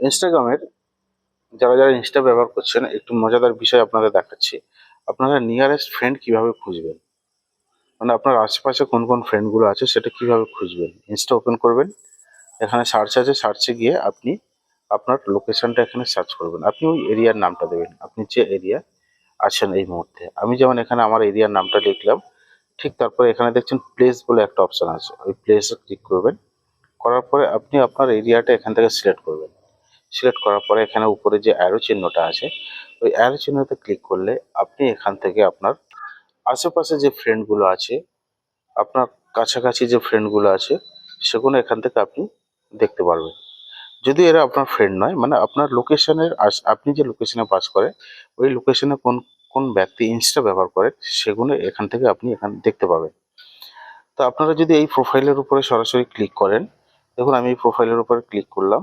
ইনস্টাগ্রামের যারা যারা ইনস্টা ব্যবহার করছেন, একটু মজাদার বিষয় আপনাদের দেখাচ্ছি। আপনারা নিয়ারেস্ট ফ্রেন্ড কীভাবে খুঁজবেন? মানে আপনার আশেপাশে কোন কোন ফ্রেন্ডগুলো আছে সেটা কীভাবে খুঁজবেন? ইনস্টা ওপেন করবেন, এখানে সার্চ আছে সার্চে গিয়ে আপনি আপনার লোকেশনটা এখানে সার্চ করবেন। আপনি ওই এরিয়ার নামটা দেবেন, আপনি যে এরিয়া আছেন এই মুহূর্তে। আমি যেমন এখানে আমার এরিয়ার নামটা লিখলাম, ঠিক তারপরে এখানে দেখছেন প্লেস বলে একটা অপশান আছে, ওই প্লেসে ক্লিক করবেন। করার পরে আপনি আপনার এরিয়াটা এখান থেকে সিলেক্ট করবেন। সিলেক্ট করার পরে এখানে উপরে যে অ্যারো চিহ্নটা আছে, ওই অ্যারো চিহ্নতে ক্লিক করলে আপনি এখান থেকে আপনার আশেপাশে যে ফ্রেন্ডগুলো আছে, আপনার কাছাকাছি যে ফ্রেন্ডগুলো আছে, সেগুলো এখান থেকে আপনি দেখতে পারবেন। যদি এরা আপনার ফ্রেন্ড নয় মানে আপনার লোকেশনের আপনি যে লোকেশনে পাস করে, ওই লোকেশনে কোন কোন ব্যক্তি ইনস্টা ব্যবহার করে, সেগুলো এখান থেকে আপনি এখান দেখতে পাবেন। তো আপনারা যদি এই প্রোফাইলের উপরে সরাসরি ক্লিক করেন, দেখুন আমি এই প্রোফাইলের উপরে ক্লিক করলাম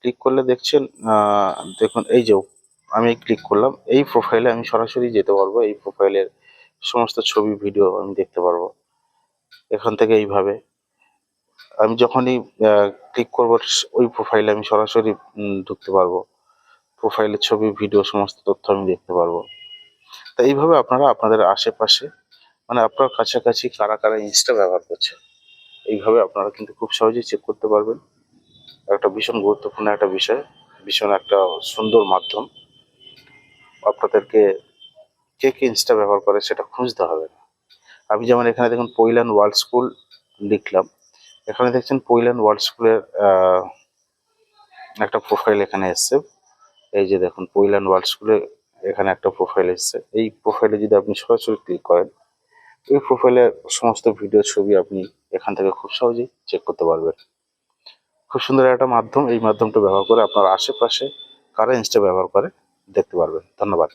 ক্লিক করলে দেখছেন দেখুন এই যে আমি ক্লিক করলাম, এই প্রোফাইলে আমি সরাসরি যেতে পারব, এই প্রোফাইলের সমস্ত ছবি ভিডিও আমি দেখতে পারব। এখান থেকে এইভাবে। আমি যখনই ক্লিক করব, ওই প্রোফাইলে আমি সরাসরি ঢুকতে পারব। প্রোফাইলের ছবি ভিডিও সমস্ত তথ্য আমি দেখতে পারব। তা এইভাবে আপনারা আপনাদের আশেপাশে মানে আপনার কাছাকাছি কারা কারা ইনস্টা ব্যবহার করছে, এইভাবে আপনারা কিন্তু খুব সহজেই চেক করতে পারবেন। একটা ভীষণ গুরুত্বপূর্ণ একটা বিষয়, ভীষণ একটা সুন্দর মাধ্যম। আপনাদেরকে কে কে ইনস্টা ব্যবহার করে সেটা খুঁজতে হবে না। আমি যেমন এখানে দেখুন পৈলান ওয়ার্ল্ড স্কুল লিখলাম। এখানে দেখছেন পৈলান ওয়ার্ল্ড স্কুলের একটা প্রোফাইল এখানে এসছে। এই যে দেখুন পৈলান ওয়ার্ল্ড স্কুলে এখানে একটা প্রোফাইল এসছে। এই প্রোফাইলে যদি আপনি সরাসরি ক্লিক করেন, এই প্রোফাইলের সমস্ত ভিডিও ছবি আপনি এখান থেকে খুব সহজেই চেক করতে পারবেন। খুব সুন্দর একটা মাধ্যম, এই মাধ্যমটা ব্যবহার করে আপনার আশেপাশে কারা ইনস্টা ব্যবহার করে দেখতে পারবেন। ধন্যবাদ।